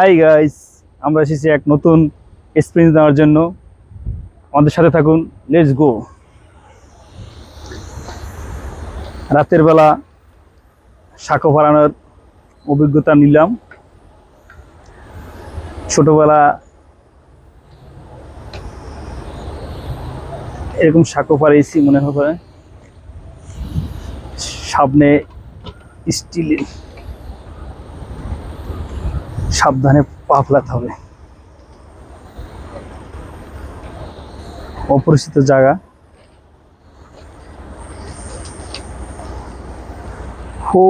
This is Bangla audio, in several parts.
হাই গাইস আমরা এসেছি এক নতুন এক্সপিরিয়েন্স নেওয়ার জন্য। আমাদের সাথে থাকুন লেটস গো রাতের বেলা সাঁকো ফাড়ানোর অভিজ্ঞতা নিলাম। ছোটবেলা এরকম সাঁকো পাড়িয়েছি মনে হবে সামনে স্টিলের সাবধানে পা ফেলাতে হবে। অপরিচিত জায়গা। হো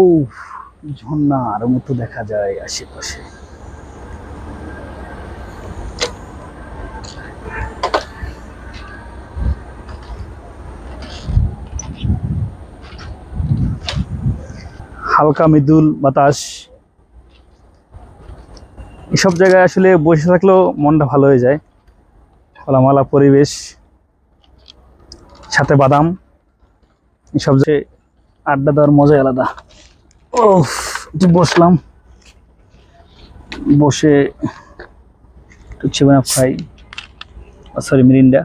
ঝর্ণার মতো দেখা যায় আশেপাশে। হালকা মৃদুল বাতাস। এসব জায়গায় আসলে বসে থাকলেও মনটা ভালো হয়ে যায়। খোলামালা পরিবেশ, সাথে বাদাম, এসব যে আড্ডা দেওয়ার মজাই আলাদা। ও বসলাম। বসে সেভেন আপ খাই। সরি মিরিন্ডা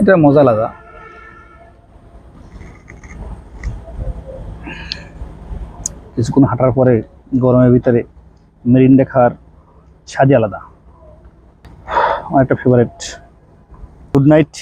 এটা মজা আলাদা। কিছুক্ষণ হাঁটার পরে গরমের ভিতরে মেরিন দেখার স্বাদই আলাদা। আমার একটা ফেভারেট গুড নাইট